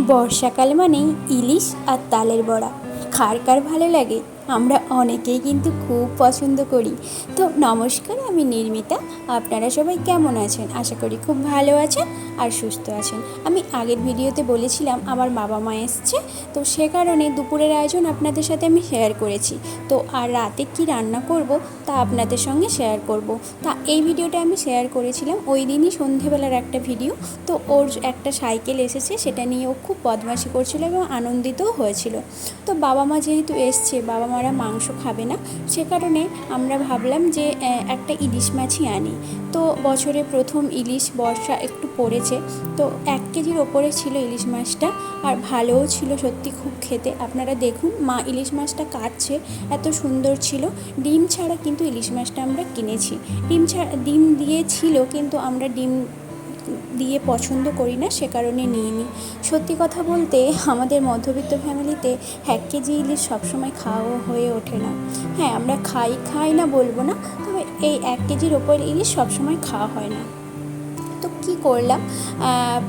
বর্ষাকাল মানেই ইলিশ আর তালের বড়া। খার কার ভালো লাগে। আমরা অনেকেই কিন্তু খুব পছন্দ করি। তো নমস্কার, আমি নির্মিতা। আপনারা সবাই কেমন আছেন? আশা করি খুব ভালো আছেন আর সুস্থ আছেন। আমি আগের ভিডিওতে বলেছিলাম, আমার বাবা মা এসছে। তো সে কারণে দুপুরের আয়োজন আপনাদের সাথে আমি শেয়ার করেছি। তো আর রাতে কি রান্না করব তা আপনাদের সঙ্গে শেয়ার করব। তা এই ভিডিওটা আমি শেয়ার করেছিলাম ওই দিনই সন্ধেবেলার একটা ভিডিও। তো ওর একটা সাইকেল এসেছে, সেটা নিয়ে ও খুব বদমাশি করছিল এবং আনন্দিতও হয়েছিল। তো বাবা মা যেহেতু এসছে, বাবা মারা মাংস খাবে না। সে কারণে আমরা ভাবলাম যে একটা ইলিশ মাছই আনি। তো বছরে প্রথম ইলিশ বর্ষা একটু পড়েছে। তো এক কেজির ওপরে ছিল ইলিশ মাছটা আর ভালোও ছিল সত্যি খুব খেতে। আপনারা দেখুন মা ইলিশ মাছটা কাটছে, এত সুন্দর ছিল। ডিম ছাড়া কিন্তু ইলিশ মাছটা আমরা কিনেছি। ডিম ছাড়া ডিম দিয়েছিল কিন্তু আমরা ডিম দিয়ে পছন্দ করি না, সে কারণে নিয়ে নিই সত্যি কথা বলতে, আমাদের মধ্যবিত্ত ফ্যামিলিতে এক কেজি ইলিশ সবসময় খাওয়া হয়ে ওঠে না। হ্যাঁ আমরা খাই খাই না বলব না, তবে এই এক কেজির ওপর ইলিশ সবসময় খাওয়া হয় না। তো কী করলাম?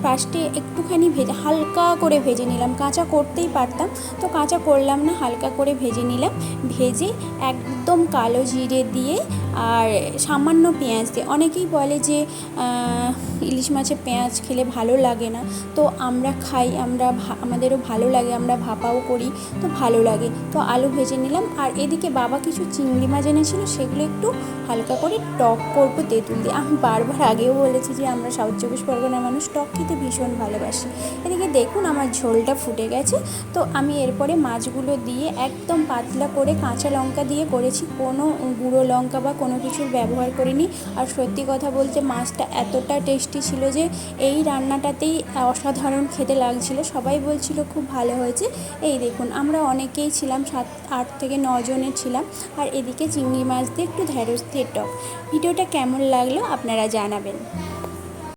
ফার্স্টে একটুখানি ভেজে, হালকা করে ভেজে নিলাম। কাঁচা করতেই পারতাম, তো কাঁচা করলাম না, হালকা করে ভেজে নিলাম। ভেজে একদম কালো জিরে দিয়ে আর সামান্য পেঁয়াজ দিয়ে। অনেকেই বলে যে ইলিশ মাছে পেঁয়াজ খেলে ভালো লাগে না। তো আমরা খাই, আমরা আমাদেরও ভালো লাগে, আমরা ভাপাও করি, তো ভালো লাগে। তো আলু ভেজে নিলাম। আর এদিকে বাবা কিছু চিংড়ি মাছ এনেছিল, সেগুলো একটু হালকা করে টক করব তেঁতুল দিয়ে। আমি বারবার আগেও বলেছি যে, আমরা সাউথ চব্বিশ পরগনার মানুষ, টক খেতে ভীষণ ভালোবাসি। এদিকে দেখুন আমার ঝোলটা ফুটে গেছে। তো আমি এরপরে মাছগুলো দিয়ে একদম পাতলা করে কাঁচা লঙ্কা দিয়ে করেছি। কোনো গুঁড়ো লঙ্কা বা কোনো কিছুর ব্যবহার করিনি। আর সত্যি কথা বলতে মাছটা এতটা টেস্টি ছিল যে এই রান্নাটাতেই অসাধারণ খেতে লাগছিল। সবাই বলছিল, খুব ভালো হয়েছে। এই দেখুন, আমরা অনেকেই ছিলাম, সাত, আট থেকে নজনে ছিলাম। আর এদিকে চিংড়ি মাছ দিয়ে একটু ঢ্যাঁড়স দিয়ে টক। ভিডিওটা কেমন লাগল আপনারা জানাবেন।